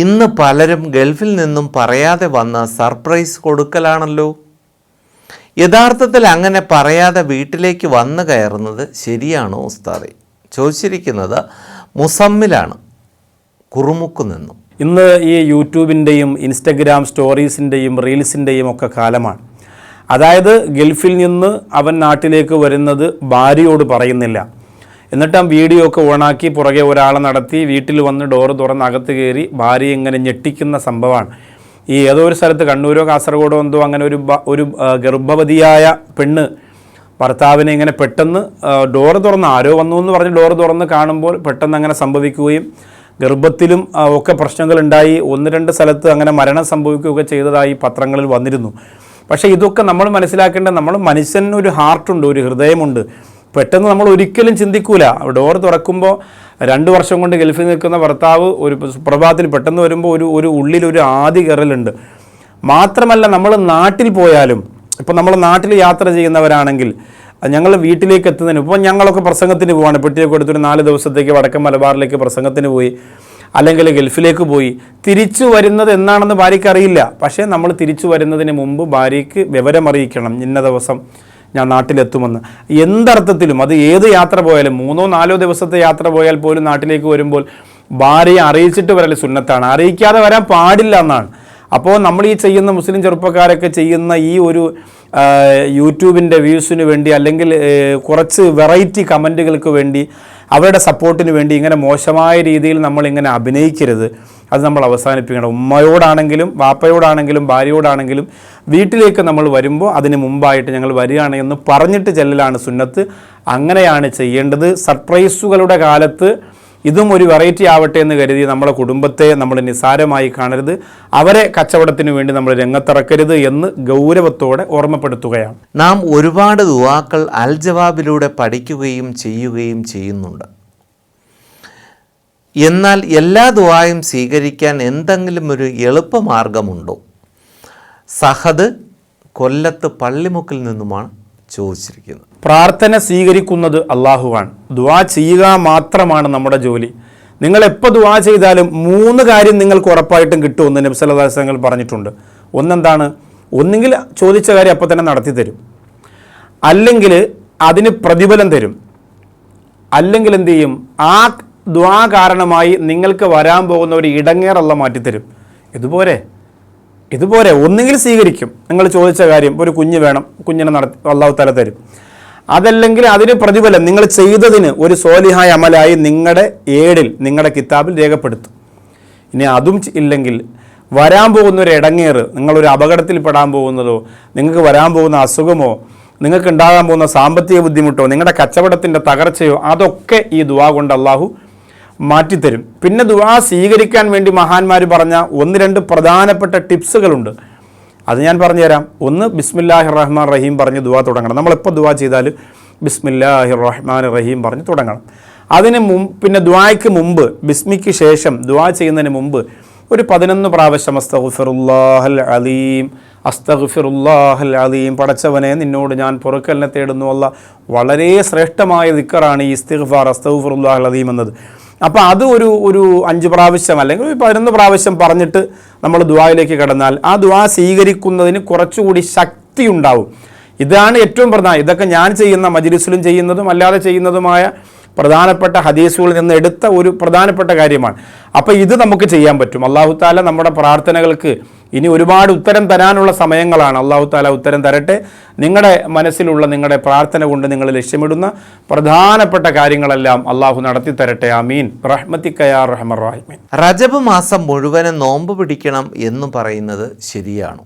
ഇന്ന് പലരും ഗൾഫിൽ നിന്നും പറയാതെ വന്ന സർപ്രൈസ് കൊടുക്കലാണല്ലോ. യഥാർത്ഥത്തിൽ അങ്ങനെ പറയാതെ വീട്ടിലേക്ക് വന്നു കയറുന്നത് ശരിയാണോ ഉസ്താദെ? ചോദിച്ചിരിക്കുന്നത് മുസമ്മിലാണ് കുറുമുക്ക് നിന്നും. ഇന്ന് ഈ യൂട്യൂബിന്റെയും ഇൻസ്റ്റഗ്രാം സ്റ്റോറീസിന്റെയും റീൽസിന്റെയും ഒക്കെ കാലമാണ്. അതായത് ഗൾഫിൽ നിന്ന് അവൻ നാട്ടിലേക്ക് വരുന്നത് ഭാര്യയോട് പറയുന്നില്ല. എന്നിട്ട് ആ വീഡിയോ ഒക്കെ ഓണാക്കി പുറകെ ഒരാളെ നടത്തി വീട്ടിൽ വന്ന് ഡോറ് തുറന്ന് അകത്ത് കയറി ഭാര്യ ഇങ്ങനെ ഞെട്ടിക്കുന്ന സംഭവമാണ്. ഈ ഏതോ ഒരു സ്ഥലത്ത് കണ്ണൂരോ കാസർഗോഡോ എന്തോ അങ്ങനെ ഒരു ഒരു ഗർഭവതിയായ പെണ്ണ് ഭർത്താവിനെ ഇങ്ങനെ പെട്ടെന്ന് ഡോറ് തുറന്ന് ആരോ വന്നു എന്ന് പറഞ്ഞ് ഡോറ് തുറന്ന് കാണുമ്പോൾ പെട്ടെന്ന് അങ്ങനെ സംഭവിക്കുകയും ഗർഭത്തിലും ഒക്കെ പ്രശ്നങ്ങളുണ്ടായി ഒന്ന് രണ്ട് സ്ഥലത്ത് അങ്ങനെ മരണം സംഭവിക്കുകയൊക്കെ ചെയ്തതായി പത്രങ്ങളിൽ വന്നിരുന്നു. പക്ഷേ ഇതൊക്കെ നമ്മൾ മനസ്സിലാക്കേണ്ടത് നമ്മൾ മനുഷ്യന് ഒരു ഹാർട്ടുണ്ട് ഒരു ഹൃദയമുണ്ട്. പെട്ടെന്ന് നമ്മൾ ഒരിക്കലും ചിന്തിക്കൂല. ഡോർ തുറക്കുമ്പോൾ രണ്ട് വർഷം കൊണ്ട് ഗൾഫിൽ നിൽക്കുന്ന ഭർത്താവ് ഒരു സുപ്രഭാതത്തിൽ പെട്ടെന്ന് വരുമ്പോൾ ഒരു ഒരു ഉള്ളിലൊരു ആദ്യ കയറലുണ്ട്. മാത്രമല്ല നമ്മൾ നാട്ടിൽ പോയാലും ഇപ്പം നമ്മൾ നാട്ടിൽ യാത്ര ചെയ്യുന്നവരാണെങ്കിൽ ഞങ്ങൾ വീട്ടിലേക്ക് എത്തുന്നതിന് ഇപ്പോൾ ഞങ്ങളൊക്കെ പ്രസംഗത്തിന് പോവാണ്. പെട്ടിയൊക്കെ എടുത്തൊരു നാല് ദിവസത്തേക്ക് വടക്കൻ മലബാറിലേക്ക് പ്രസംഗത്തിന് പോയി അല്ലെങ്കിൽ ഗൾഫിലേക്ക് പോയി. തിരിച്ചു വരുന്നത് എന്നാണെന്ന് ഭാര്യയ്ക്ക് അറിയില്ല. പക്ഷേ നമ്മൾ തിരിച്ചു വരുന്നതിന് മുമ്പ് ഭാര്യയ്ക്ക് വിവരമറിയിക്കണം. ഇന്ന ദിവസം ഞാൻ നാട്ടിലെത്തുമെന്ന്. എന്തർത്ഥത്തിലും അത് ഏത് യാത്ര പോയാലും മൂന്നോ നാലോ ദിവസത്തെ യാത്ര പോയാൽ പോലും നാട്ടിലേക്ക് വരുമ്പോൾ ഭാര്യയെ അറിയിച്ചിട്ട് വരൽ സുന്നത്താണ്. അറിയിക്കാതെ വരാൻ പാടില്ല എന്നാണ്. അപ്പോൾ നമ്മൾ ഈ ചെയ്യുന്ന മുസ്ലിം ചെറുപ്പക്കാരൊക്കെ ചെയ്യുന്ന ഈ ഒരു യൂട്യൂബിന്റെ വ്യൂസിന് വേണ്ടി അല്ലെങ്കിൽ കുറച്ച് വെറൈറ്റി കമന്റുകൾക്ക് വേണ്ടി അവരുടെ സപ്പോർട്ടിന് വേണ്ടി ഇങ്ങനെ മോശമായ രീതിയിൽ നമ്മൾ ഇങ്ങനെ അഭിനയിക്കരുത്. അത് നമ്മൾ അവസാനിപ്പിക്കണം. ഉമ്മയോടാണെങ്കിലും വാപ്പയോടാണെങ്കിലും ഭാര്യയോടാണെങ്കിലും വീട്ടിലേക്ക് നമ്മൾ വരുമ്പോൾ അതിന് മുമ്പായിട്ട് ഞങ്ങൾ വരികയാണ് എന്ന് പറഞ്ഞിട്ട് ചെല്ലലാണ് സുന്നത്ത്. അങ്ങനെയാണ് ചെയ്യേണ്ടത്. സർപ്രൈസുകളുടെ കാലത്ത് ഇതും ഒരു വെറൈറ്റി ആവട്ടെ എന്ന് കരുതി നമ്മുടെ കുടുംബത്തെ നമ്മൾ നിസാരമായി കാണരുത്. അവരെ കച്ചവടത്തിന് വേണ്ടി നമ്മൾ രംഗത്തിറക്കരുത് എന്ന് ഗൗരവത്തോടെ ഓർമ്മപ്പെടുത്തുകയാണ്. നാം ഒരുപാട് ദുവാക്കൾ അൽ ജവാബിലൂടെ പഠിക്കുകയും ചെയ്യുകയും ചെയ്യുന്നുണ്ട്. എന്നാൽ എല്ലാ ദുവായും സ്വീകരിക്കാൻ എന്തെങ്കിലും ഒരു എളുപ്പമാർഗമുണ്ടോ? സഹദ് കൊല്ലത്ത് പള്ളിമുക്കിൽ നിന്നുമാണ് ചോദിച്ചിരിക്കുന്നത് പ്രാർത്ഥന സ്വീകരിക്കുന്നത് അള്ളാഹുവാണ്. ദുവാ ചെയ്യുക മാത്രമാണ് നമ്മുടെ ജോലി. നിങ്ങൾ എപ്പോൾ ദുവാ ചെയ്താലും മൂന്ന് കാര്യം നിങ്ങൾക്ക് ഉറപ്പായിട്ടും കിട്ടുമെന്ന് നബ്സലദാസങ്ങൾ പറഞ്ഞിട്ടുണ്ട്. ഒന്നെന്താണ്? ഒന്നുകിൽ ചോദിച്ച കാര്യം അപ്പോൾ തന്നെ നടത്തി തരും. അല്ലെങ്കിൽ അതിന് പ്രതിഫലം തരും. അല്ലെങ്കിൽ എന്ത് ചെയ്യും? ആ ദ്വാ കാരണമായി നിങ്ങൾക്ക് വരാൻ പോകുന്ന ഒരു ഇടങ്ങേറല്ല മാറ്റിത്തരും. ഇതുപോലെ ഇതുപോലെ ഒന്നുകിൽ സ്വീകരിക്കും. നിങ്ങൾ ചോദിച്ച കാര്യം ഒരു കുഞ്ഞ് വേണം കുഞ്ഞിനെ നടത്തി അള്ളാഹു തല തരും. അതല്ലെങ്കിൽ അതിന് പ്രതിഫലം നിങ്ങൾ ചെയ്തതിന് ഒരു സോലിഹായ അമലായി നിങ്ങളുടെ ഏടിൽ നിങ്ങളുടെ കിതാബിൽ രേഖപ്പെടുത്തും. ഇനി അതും ഇല്ലെങ്കിൽ വരാൻ പോകുന്ന ഒരു ഇടങ്ങേറ് നിങ്ങളൊരു അപകടത്തിൽ പെടാൻ പോകുന്നതോ നിങ്ങൾക്ക് വരാൻ പോകുന്ന അസുഖമോ നിങ്ങൾക്ക് ഉണ്ടാകാൻ പോകുന്ന സാമ്പത്തിക ബുദ്ധിമുട്ടോ നിങ്ങളുടെ കച്ചവടത്തിന്റെ തകർച്ചയോ അതൊക്കെ ഈ ദുവാ കൊണ്ട് അള്ളാഹു മാറ്റിത്തരും. പിന്നെ ദുവാ സ്വീകരിക്കാൻ വേണ്ടി മഹാന്മാർ പറഞ്ഞ ഒന്ന് രണ്ട് പ്രധാനപ്പെട്ട ടിപ്സുകളുണ്ട്. അത് ഞാൻ പറഞ്ഞുതരാം. ഒന്ന് ബിസ്മില്ലാഹി റഹ്മാൻ റഹീം പറഞ്ഞ് ദുവാ തുടങ്ങണം. നമ്മളെപ്പോൾ ദുവാ ചെയ്താലും ബിസ്മില്ലാഹി റഹ്മാൻ റഹീം പറഞ്ഞ് തുടങ്ങണം. അതിന് മുമ്പ് പിന്നെ ദുവായ്ക്ക് മുമ്പ് ബിസ്മിക്ക് ശേഷം ദുവാ ചെയ്യുന്നതിന് മുമ്പ് ഒരു പതിനൊന്ന് പ്രാവശ്യം അസ്തഗ്ഫിറുല്ലാഹൽ അലീം അസ്തഗ്ഫിറുല്ലാഹൽ അലീം പടച്ചവനെ നിന്നോട് ഞാൻ പൊറുക്കലിനെ തേടുന്നു അല്ല വളരെ ശ്രേഷ്ഠമായ ദിക്കറാണ് ഈ ഇസ്തിഗ്ഫാർ അസ്തഗ്ഫിറുല്ലാഹൽ അലീം എന്നത്. അപ്പോൾ അത് ഒരു ഒരു അഞ്ച് പ്രാവശ്യം അല്ലെങ്കിൽ ഒരു പതിനൊന്ന് പ്രാവശ്യം പറഞ്ഞിട്ട് നമ്മൾ ദുവായിലേക്ക് കടന്നാൽ ആ ദുവാ സ്വീകരിക്കുന്നതിന് കുറച്ചുകൂടി ശക്തി ഉണ്ടാവും ഇതാണ് ഏറ്റവും പ്രധാനം. ഇതൊക്കെ ഞാൻ ചെയ്യുന്ന മജിലിസിലും ചെയ്യുന്നതും അല്ലാതെ ചെയ്യുന്നതുമായ പ്രധാനപ്പെട്ട ഹദീസുകളിൽ നിന്ന് എടുത്ത ഒരു പ്രധാനപ്പെട്ട കാര്യമാണ്. അപ്പോൾ ഇത് നമുക്ക് ചെയ്യാൻ പറ്റും. അള്ളാഹു താല നമ്മുടെ പ്രാർത്ഥനകൾക്ക് ഇനി ഒരുപാട് ഉത്തരം തരാനുള്ള സമയങ്ങളാണ്. അള്ളാഹു താല ഉത്തരം തരട്ടെ. നിങ്ങളുടെ മനസ്സിലുള്ള നിങ്ങളുടെ പ്രാർത്ഥന കൊണ്ട് നിങ്ങൾ ലക്ഷ്യമിടുന്ന പ്രധാനപ്പെട്ട കാര്യങ്ങളെല്ലാം അള്ളാഹു നടത്തി തരട്ടെ. ആമീൻ. റജബ് മാസം മുഴുവനും നോമ്പ് പിടിക്കണം എന്ന് പറയുന്നത് ശരിയാണോ.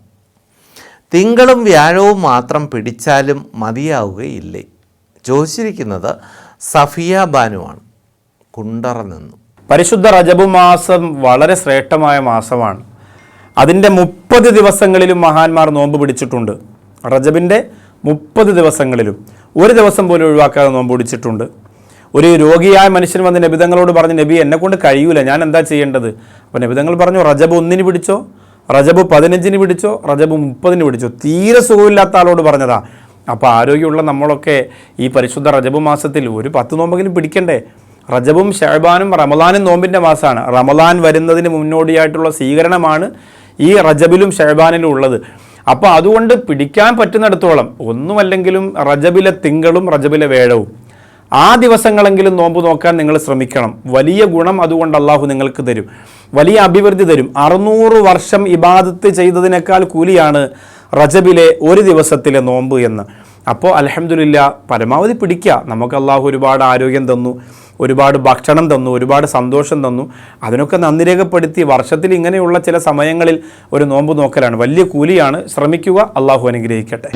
തിങ്കളും വ്യാഴവും മാത്രം പിടിച്ചാലും മതിയാവുകയില്ലേ? ചോദിച്ചിരിക്കുന്നത് സഫിയ ബാനുവാണ്. കുണ്ടറ നിന്നു. പരിശുദ്ധ റജബ് മാസം വളരെ ശ്രേഷ്ഠമായ മാസമാണ്. അതിന്റെ മുപ്പത് ദിവസങ്ങളിലും മഹാന്മാർ നോമ്പ് പിടിച്ചിട്ടുണ്ട്. റജബിന്റെ മുപ്പത് ദിവസങ്ങളിലും. ഒരു ദിവസം പോലും ഒഴിവാക്കാതെ നോമ്പ് പിടിച്ചിട്ടുണ്ട്. ഒരു രോഗിയായ മനുഷ്യൻ വന്ന് നബിതങ്ങളോട് പറഞ്ഞു നബി എന്നെ കൊണ്ട് കഴിയൂല. ഞാൻ എന്താ ചെയ്യേണ്ടത്? അപ്പോൾ നബിതങ്ങൾ പറഞ്ഞു റജബ് ഒന്നിന് പിടിച്ചോ? റജബ് പതിനഞ്ചിന് പിടിച്ചോ? റജബ് മുപ്പതിന് പിടിച്ചോ? തീരെ സുഖമില്ലാത്ത ആളോട് പറഞ്ഞതാ. അപ്പോൾ ആരോഗ്യമുള്ള നമ്മളൊക്കെ ഈ പരിശുദ്ധ റജബ് മാസത്തിൽ ഒരു പത്ത് നോമ്പെങ്കിലും പിടിക്കണ്ടേ? റജബും ഷഹബാനും റമലാനും നോമ്പിന്റെ മാസമാണ്. റമലാൻ വരുന്നതിന് മുന്നോടിയായിട്ടുള്ള സ്വീകരണമാണ് ഈ റജബിലും ഷഹബാനിലും ഉള്ളത്. അപ്പോൾ അതുകൊണ്ട് പിടിക്കാൻ പറ്റുന്നിടത്തോളം ഒന്നുമല്ലെങ്കിലും റജബിലെ തിങ്കളും റജബിലെ വേഴവും. ആ ദിവസങ്ങളെങ്കിലും നോമ്പ് നോക്കാൻ നിങ്ങൾ ശ്രമിക്കണം. വലിയ ഗുണം അതുകൊണ്ട് അള്ളാഹു നിങ്ങൾക്ക് തരും. വലിയ അഭിവൃദ്ധി തരും. അറുന്നൂറ് വർഷം ഇബാദത്ത് ചെയ്തതിനേക്കാൾ കൂലിയാണ് റജബിലെ ഒരു ദിവസത്തിലെ നോമ്പ് എന്ന്. അപ്പോൾ അലഹമില്ല പരമാവധി പിടിക്കുക നമുക്ക് അള്ളാഹു ഒരുപാട് ആരോഗ്യം തന്നു ഒരുപാട് ഭക്ഷണം തന്നു ഒരുപാട് സന്തോഷം തന്നു. അതിനൊക്കെ നന്ദി രേഖപ്പെടുത്തി വർഷത്തിൽ ഇങ്ങനെയുള്ള ചില സമയങ്ങളിൽ ഒരു നോമ്പ് നോക്കലാണ്. വലിയ കൂലിയാണ്. ശ്രമിക്കുക അള്ളാഹു അനുഗ്രഹിക്കട്ടെ.